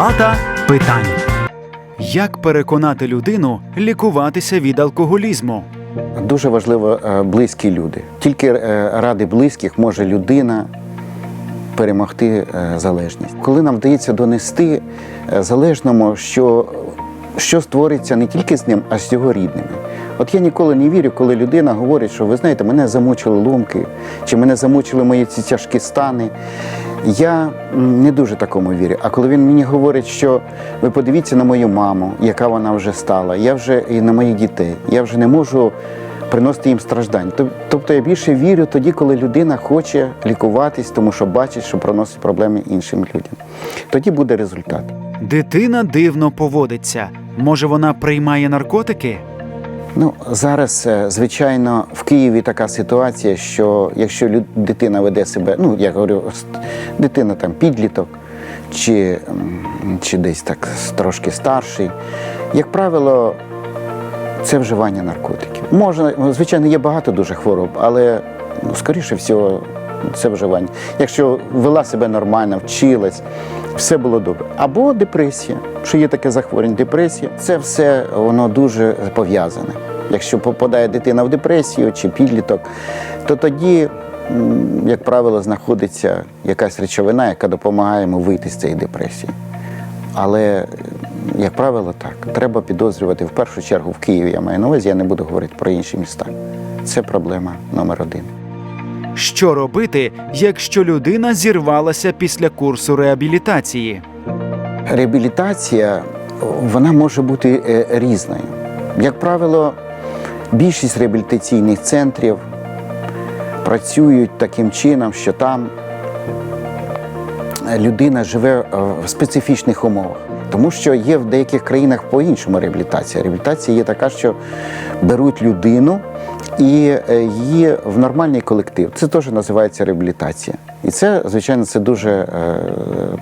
Палата питань. Як переконати людину лікуватися від алкоголізму? Дуже важливо е, близькі люди. Тільки е, ради близьких може людина перемогти е, залежність. Коли нам вдається донести залежному, що, що створиться не тільки з ним, а з його рідними. От я ніколи не вірю, коли людина говорить, що ви знаєте, мене замучили ломки, чи мене замучили мої ці тяжкі стани. Я не дуже такому вірю. А коли він мені говорить, що ви подивіться на мою маму, яка вона вже стала, я вже і на моїх дітей, я вже не можу приносити їм страждань. Тобто я більше вірю тоді, коли людина хоче лікуватись, тому що бачить, що проносить проблеми іншим людям. Тоді буде результат. Дитина дивно поводиться. Може, вона приймає наркотики? Ну зараз, е, звичайно, в Києві така ситуація, що якщо дитина веде себе, ну я говорю, дитина там підліток, чи, чи десь так трошки старший, як правило, це вживання наркотиків. Можна, ну, звичайно, є багато дуже хвороб, але ну, скоріше всього, це вживання. Якщо вела себе нормально, вчилась, все було добре. Або депресія, що є таке захворювання, депресія, це все воно дуже пов'язане. Якщо попадає дитина в депресію чи підліток, то тоді, як правило, знаходиться якась речовина, яка допомагає йому вийти з цієї депресії. Але, як правило, так. Треба підозрювати в першу чергу в Києві, я маю на увазі, я не буду говорити про інші міста. Це проблема номер один. Що робити, якщо людина зірвалася після курсу реабілітації? Реабілітація вона може бути е, різною. Як правило, більшість реабілітаційних центрів працюють таким чином, що там людина живе е, в специфічних умовах. Тому що є в деяких країнах по-іншому реабілітація. Реабілітація є така, що беруть людину і е, її в нормальний колектив. Це теж називається реабілітація. І це, звичайно, це дуже е,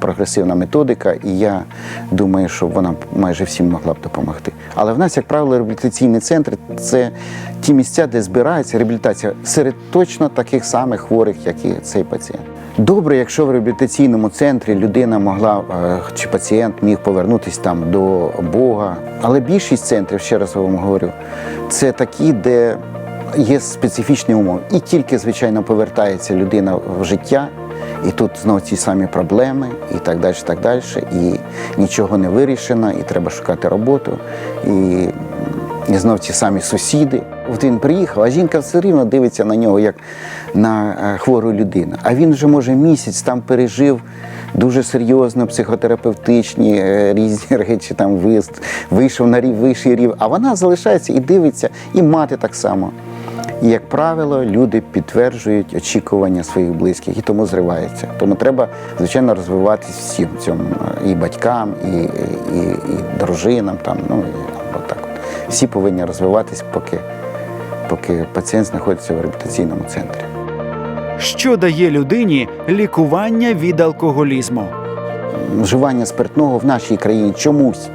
прогресивна методика, і я думаю, що вона майже всім могла б допомогти. Але в нас, як правило, реабілітаційні центри це ті місця, де збирається реабілітація серед точно таких самих хворих, як і цей пацієнт. Добре, якщо в реабілітаційному центрі людина могла е, чи пацієнт міг повернутися там до Бога. Але більшість центрів, ще раз вам говорю, це такі, де є специфічні умови. І тільки, звичайно, повертається людина в життя, і тут знову ті самі проблеми, і так далі, так далі. І нічого не вирішено, і треба шукати роботу. І і знов ті самі сусіди. От він приїхав, а жінка все рівно дивиться на нього як на е, хвору людину. А він вже, може, місяць там пережив дуже серйозно психотерапевтичні е, різні речі, там вист, вийшов на рів, вищий рів. А вона залишається і дивиться, і мати так само. І, як правило, люди підтверджують очікування своїх близьких і тому зриваються. Тому треба, звичайно, розвиватись всім цьому і батькам, і, і, і дружинам. Там, ну, і, отак. от. Всі повинні розвиватись, поки, поки пацієнт знаходиться в реабілітаційному центрі. Що дає людині лікування від алкоголізму? Вживання спиртного в нашій країні чомусь,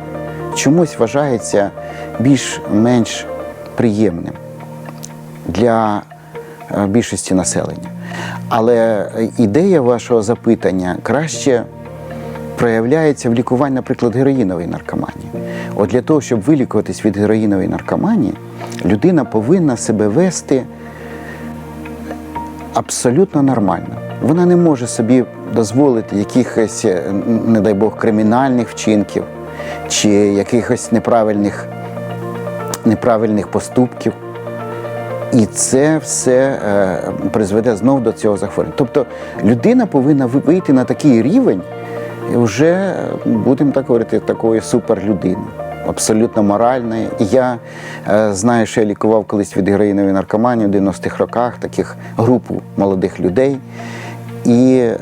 чомусь вважається більш-менш приємним для е, більшості населення. Але ідея вашого запитання краще проявляється в лікуванні, наприклад, героїнової наркоманії. От для того, щоб вилікуватись від героїнової наркоманії, людина повинна себе вести абсолютно нормально. Вона не може собі дозволити якихось, е, не дай Бог, кримінальних вчинків чи якихось неправильних, неправильних поступків. І це все е, призведе знов до цього захворювання. Тобто людина повинна вийти на такий рівень, і вже е, будемо так говорити, такої суперлюдини, абсолютно моральної. Я е, знаю, що я лікував колись від героїнової наркоманії в 90-х роках таких групу молодих людей. І е,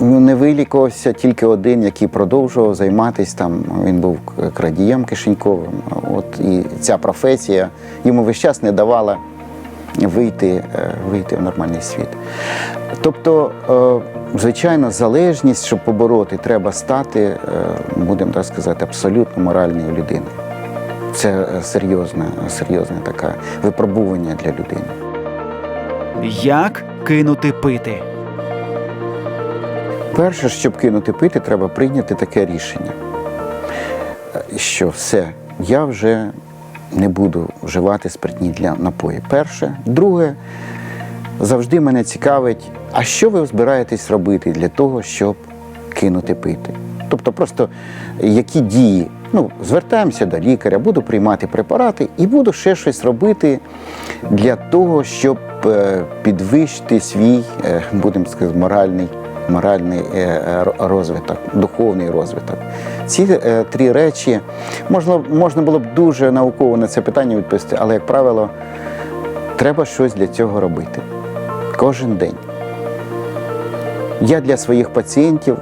не вилікувався тільки один, який продовжував займатися там. Він був крадієм кишеньковим. От і ця професія йому весь час не давала вийти, е, вийти в нормальний світ. Тобто, е, звичайно, залежність, щоб побороти, треба стати, е, будемо так сказати, абсолютно моральною людиною. Це серйозне, серйозне таке випробування для людини. Як кинути пити? Перше, щоб кинути пити, треба прийняти таке рішення, е, що все, я вже не буду вживати спиртні для напої. Перше. Друге, завжди мене цікавить, а що ви збираєтесь робити для того, щоб кинути пити? Тобто, просто які дії. Ну, звертаємося до лікаря, буду приймати препарати і буду ще щось робити для того, щоб е, підвищити свій, е, будемо сказати, моральний, моральний е, розвиток, духовний розвиток. Ці е, три речі можна, можна було б дуже науково на це питання відповісти, але, як правило, треба щось для цього робити кожен день. Я для своїх пацієнтів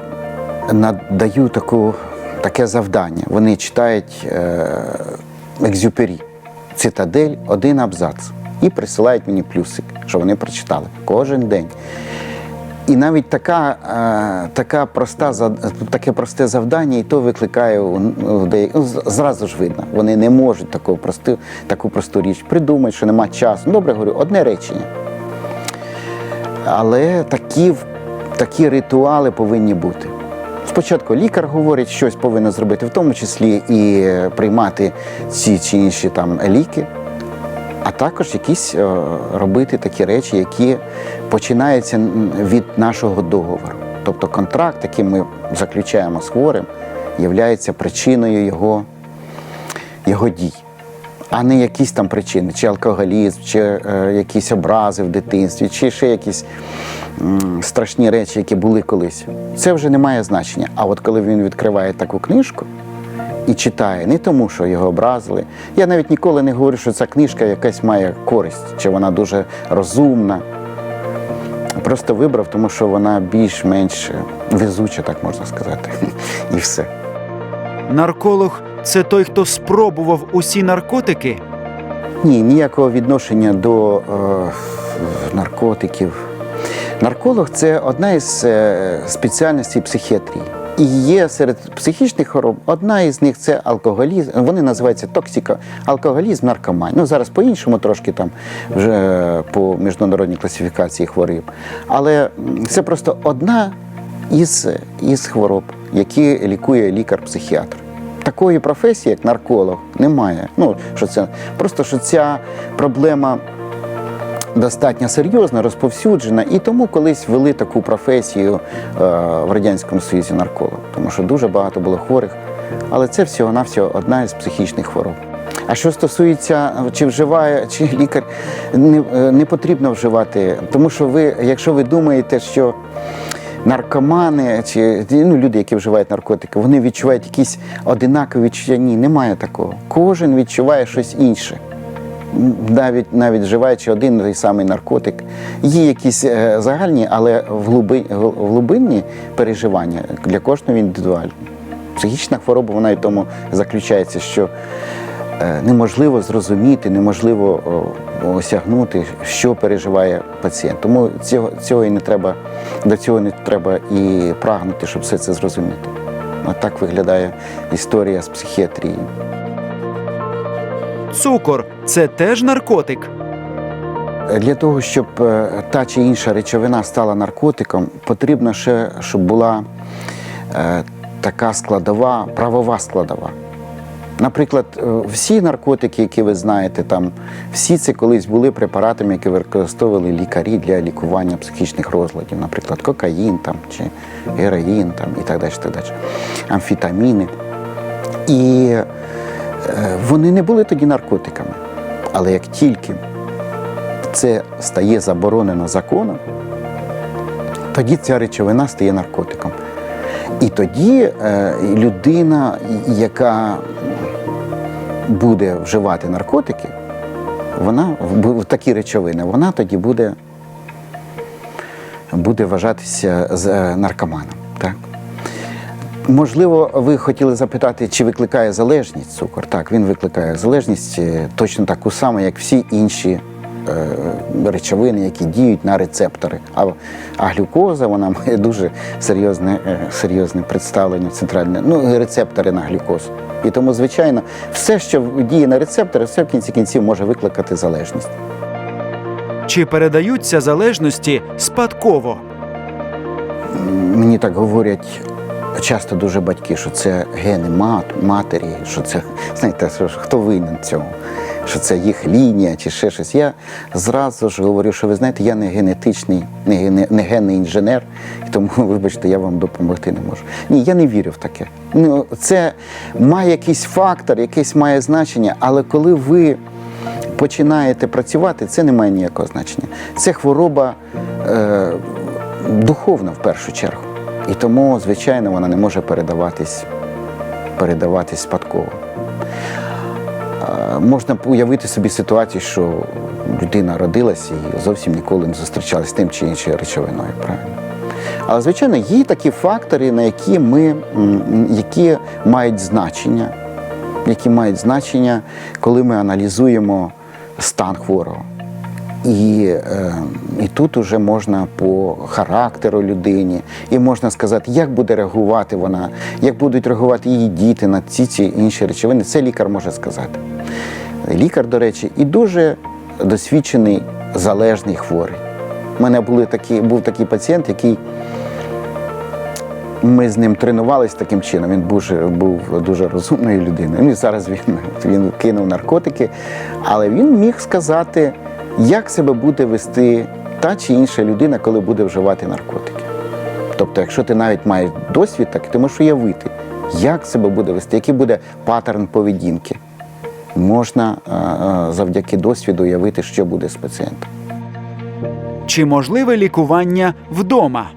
надаю таку, таке завдання. Вони читають е, екзюпері, цитадель, один абзац і присилають мені плюсик, що вони прочитали кожен день. І навіть така, е, така проста, таке просте завдання, і то викликає у деяких, ну, зразу ж видно, вони не можуть таку просту, таку просту річ придумати, що нема часу. Ну, Добре, говорю, одне речення. Але такі, такі ритуали повинні бути. Спочатку лікар говорить, щось повинен зробити, в тому числі і е, приймати ці чи інші там ліки, а також якісь е, робити такі речі, які починаються м, від нашого договору. Тобто контракт, який ми заключаємо з хворим, є причиною його, його дій а не якісь там причини, чи алкоголізм, чи е, якісь образи в дитинстві, чи ще якісь м, страшні речі, які були колись. Це вже не має значення. А от коли він відкриває таку книжку і читає, не тому, що його образили. Я навіть ніколи не говорю, що ця книжка якась має користь, чи вона дуже розумна. Просто вибрав, тому що вона більш-менш везуча, так можна сказати. І все. Нарколог це той, хто спробував усі наркотики. Ні, ніякого відношення до е, наркотиків. Нарколог це одна із е, спеціальностей психіатрії. І є серед психічних хвороб одна із них це алкоголізм. Вони називаються токсико, алкоголізм, наркоманія. Ну зараз по-іншому трошки там вже по міжнародній класифікації хвороб. Але це просто одна із, із хвороб, які лікує лікар-психіатр. Такої професії, як нарколог, немає. Ну, що це просто що ця проблема достатньо серйозна, розповсюджена, і тому колись ввели таку професію е, в радянському союзі нарколог, тому що дуже багато було хворих. Але це всього-навсього одна із психічних хвороб. А що стосується, чи вживає, чи лікар не, е, не потрібно вживати, тому що ви, якщо ви думаєте, що наркомани чи ну, люди, які вживають наркотики, вони відчувають якісь одинакові відчуття. Ні, немає такого. Кожен відчуває щось інше. Навіть навіть вживаючи один той самий наркотик, є якісь е, загальні, але глибинні переживання для кожного індивідуально. Психічна хвороба вона і тому заключається, що е, неможливо зрозуміти, неможливо осягнути, що переживає пацієнт. Тому цього, цього і не треба, до цього не треба і прагнути, щоб все це зрозуміти. От так виглядає історія з психіатрією. Цукор це теж наркотик. Для того, щоб е, та чи інша речовина стала наркотиком, потрібно ще, щоб була е, така складова, правова складова. Наприклад, е, всі наркотики, які ви знаєте, там всі це колись були препаратами, які використовували лікарі для лікування психічних розладів, наприклад, кокаїн там, чи героїн там, і так далі, так далі, амфетаміни. І вони не були тоді наркотиками. Але як тільки це стає заборонено законом, тоді ця речовина стає наркотиком. І тоді е, людина, яка буде вживати наркотики, вона в- такі речовини, вона тоді буде, буде вважатися е, наркоманом. Так? Можливо, ви хотіли запитати, чи викликає залежність цукор? Так, він викликає залежність е, точно таку саму, як всі інші е, речовини, які діють на рецептори. А, а глюкоза вона має дуже серйозне, е, серйозне представлення центральне, ну, рецептори на глюкозу. І тому, звичайно, все, що діє на рецептори, все в кінці кінців може викликати залежність. Чи передаються залежності спадково? Мені так говорять часто дуже батьки, що це гени мат, матері, що це, знаєте, що хто винен цьому, що це їх лінія чи ще щось. Я зразу ж говорю, що ви знаєте, я не генетичний, не, ген- не генний інженер, і тому, вибачте, я вам допомогти не можу. Ні, я не вірю в таке. Ну, це має якийсь фактор, якесь має значення, але коли ви починаєте працювати, це не має ніякого значення. Це хвороба е, духовна в першу чергу. І тому, звичайно, вона не може передаватись, передаватись спадково. Можна уявити собі ситуацію, що людина родилася і зовсім ніколи не зустрічалася з тим чи іншою речовиною. Правильно? Але, звичайно, є такі фактори, на які ми, які мають значення, які мають значення, коли ми аналізуємо стан хворого. І, е, і тут уже можна по характеру людині, і можна сказати, як буде реагувати вона, як будуть реагувати її діти на ці ці інші речовини. Це лікар може сказати. Лікар, до речі, і дуже досвідчений залежний хворий. У мене були такі, був такий пацієнт, який ми з ним тренувалися таким чином. Він був, був дуже розумною людиною. Ну, і зараз він, він кинув наркотики, але він міг сказати, як себе буде вести та чи інша людина, коли буде вживати наркотики. Тобто, якщо ти навіть маєш досвід, так ти можеш уявити, як себе буде вести, який буде паттерн поведінки. Можна е, е, завдяки досвіду уявити, що буде з пацієнтом. Чи можливе лікування вдома?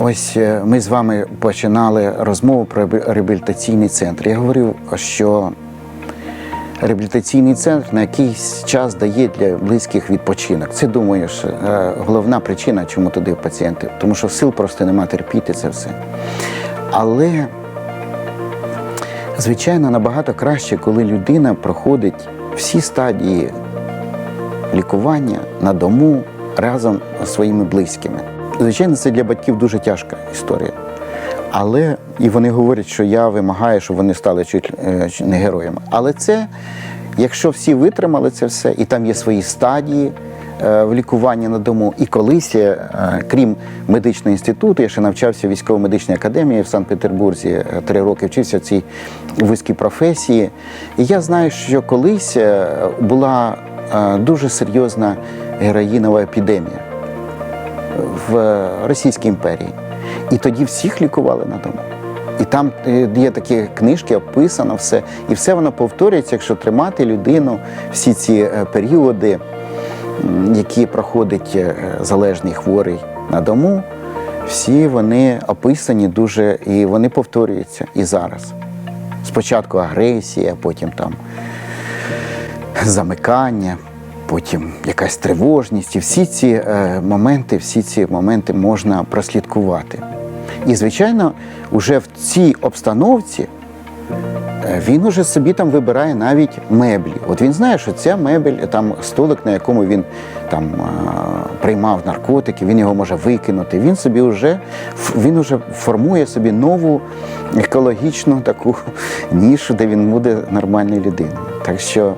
Ось е, ми з вами починали розмову про реабілітаційний центр. Я говорив, що реабілітаційний центр на якийсь час дає для близьких відпочинок. Це думаю, що, е, головна причина, чому туди пацієнти, тому що сил просто нема терпіти це все. Але, звичайно, набагато краще, коли людина проходить всі стадії лікування на дому разом з своїми близькими. Звичайно, це для батьків дуже тяжка історія. Але і вони говорять, що я вимагаю, щоб вони стали чуть е, не героями. Але це, якщо всі витримали це все, і там є свої стадії е, в лікуванні на дому. І колись, е, крім медичного інституту, я ще навчався в військово-медичній академії в Санкт-Петербурзі, три роки вчився в цій вузькій професії. І я знаю, що колись була дуже серйозна героїнова епідемія в Російській імперії. І тоді всіх лікували на дому. І там е, є такі книжки, описано все. І все воно повторюється, якщо тримати людину всі ці е, періоди, які проходить е, залежний хворий на дому, всі вони описані дуже і вони повторюються і зараз. Спочатку агресія, потім там замикання, потім якась тривожність. І всі ці е, моменти, всі ці моменти можна прослідкувати. І, звичайно, уже в цій обстановці е, він уже собі там вибирає навіть меблі. От він знає, що ця мебель, там столик, на якому він там е, приймав наркотики, він його може викинути. Він собі вже він уже формує собі нову екологічну таку нішу, де він буде нормальною людиною. Так що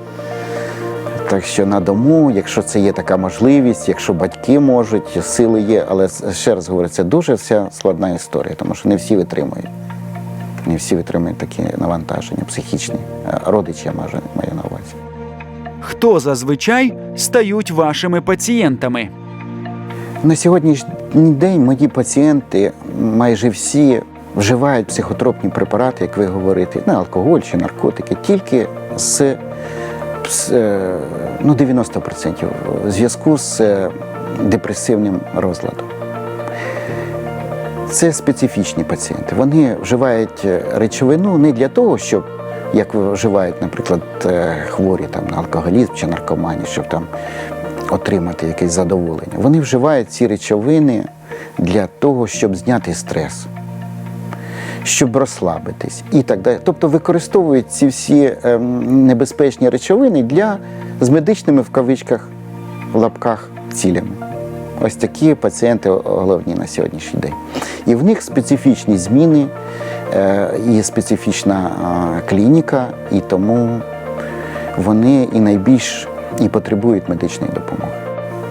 так що на дому, якщо це є така можливість, якщо батьки можуть, сили є, але ще раз говорю, це дуже вся складна історія, тому що не всі витримують. Не всі витримують такі навантаження психічні. Е, Родичі я маю, маю на увазі. Хто зазвичай стають вашими пацієнтами? На сьогоднішній день мої пацієнти майже всі вживають психотропні препарати, як ви говорите, не алкоголь чи наркотики, тільки з ну, 90% в зв'язку з е, депресивним розладом. Це специфічні пацієнти. Вони вживають е, речовину не для того, щоб, як вживають, наприклад, е, хворі там, на алкоголізм чи наркоманію, щоб там отримати якесь задоволення. Вони вживають ці речовини для того, щоб зняти стрес, щоб розслабитись і так далі. Тобто використовують ці всі ем, небезпечні речовини для з медичними в кавичках в лапках цілями. Ось такі пацієнти головні на сьогоднішній день. І в них специфічні зміни е, і специфічна е, клініка, і тому вони і найбільш і потребують медичної допомоги.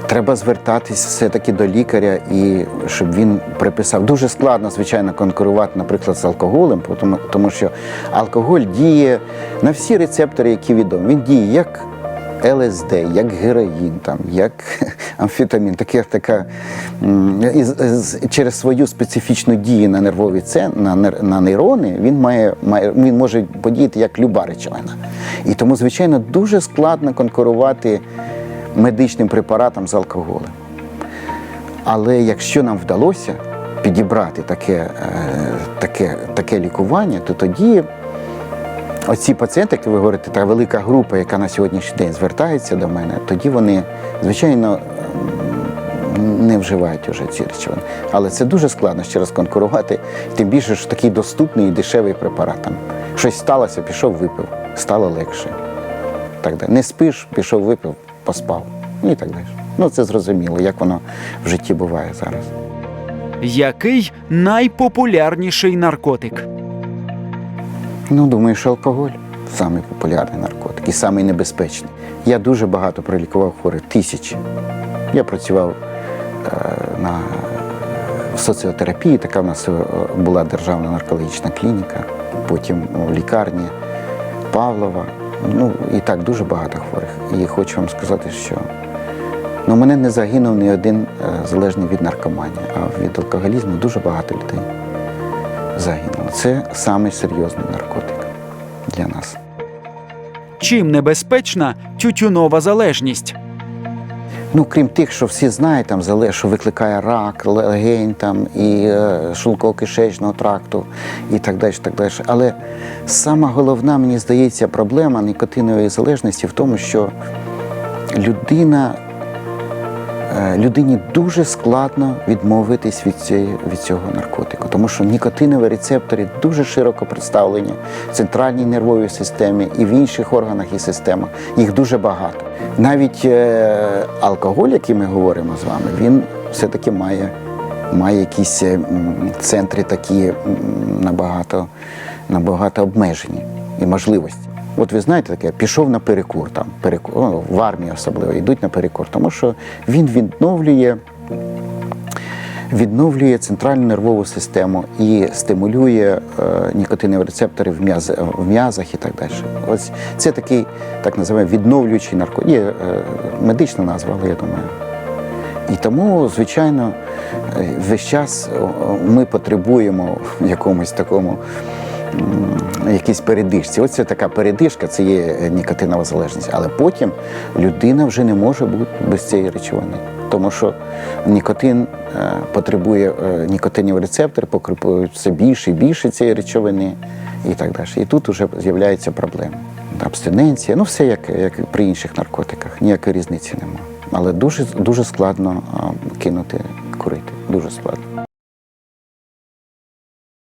Треба звертатись все-таки до лікаря і щоб він приписав. Дуже складно, звичайно, конкурувати, наприклад, з алкоголем, тому, тому що алкоголь діє на всі рецептори, які відомі. Він діє як ЛСД, як героїн, там, як амфетамін, таке, така, через свою специфічну дію на нервові це, на, на нейрони, він, має, має, він може подіяти як люба речовина. І тому, звичайно, дуже складно конкурувати медичним препаратом з алкоголем. Але якщо нам вдалося підібрати таке, е, таке, таке лікування, то тоді оці пацієнти, як ви говорите, та велика група, яка на сьогоднішній день звертається до мене, тоді вони, звичайно, не вживають вже ці речовини. Але це дуже складно ще раз конкурувати, тим більше, що такий доступний і дешевий препарат. Там щось сталося, пішов, випив, стало легше. Так. Не спиш, пішов, випив, поспав. Ну і так далі. Ну, це зрозуміло, як воно в житті буває зараз. Який найпопулярніший наркотик? Ну, думаю, що алкоголь самий популярний наркотик і самий небезпечний. Я дуже багато пролікував хворих, тисячі. Я працював е, на в соціотерапії, така в нас е, була державна наркологічна клініка, потім в лікарні Павлова. Ну і так дуже багато хворих. І хочу вам сказати, що ну, мене не загинув ні один е, залежний від наркоманії, а від алкоголізму дуже багато людей загинуло. Це самий серйозний наркотик для нас. Чим небезпечна тютюнова залежність? Ну, крім тих, що всі знають, там що викликає рак, легень там, і е, шлунково-кишечного тракту і так далі. Так далі. Але сама головна, мені здається, проблема нікотинової залежності в тому, що людина, людині дуже складно відмовитись від, цієї, від цього наркотику, тому що нікотинові рецептори дуже широко представлені в центральній нервовій системі і в інших органах і системах. Їх дуже багато. Навіть е, алкоголь, який ми говоримо з вами, він все-таки має, має якісь е, центри такі набагато, набагато обмежені і можливості. От ви знаєте таке, пішов на перекур там, перекур, о, в армії особливо йдуть на перекур, тому що він відновлює відновлює центральну нервову систему і стимулює е, нікотинові рецептори в, м'яз, в м'язах і так далі. Ось це такий так називаємо відновлюючий наркотик. Є е, медична назва, але я думаю. І тому, звичайно, е, весь час ми потребуємо в якомусь такому якійсь передишці. Ось це така передишка, це є е, нікотинова залежність. Але потім людина вже не може бути без цієї речовини. Тому що нікотин е, потребує е, нікотинів потребують все більше і більше цієї речовини і так далі. І тут вже з'являються проблеми. Абстиненція, ну все як, як при інших наркотиках, ніякої різниці немає. Але дуже, дуже складно кинути курити. Дуже складно.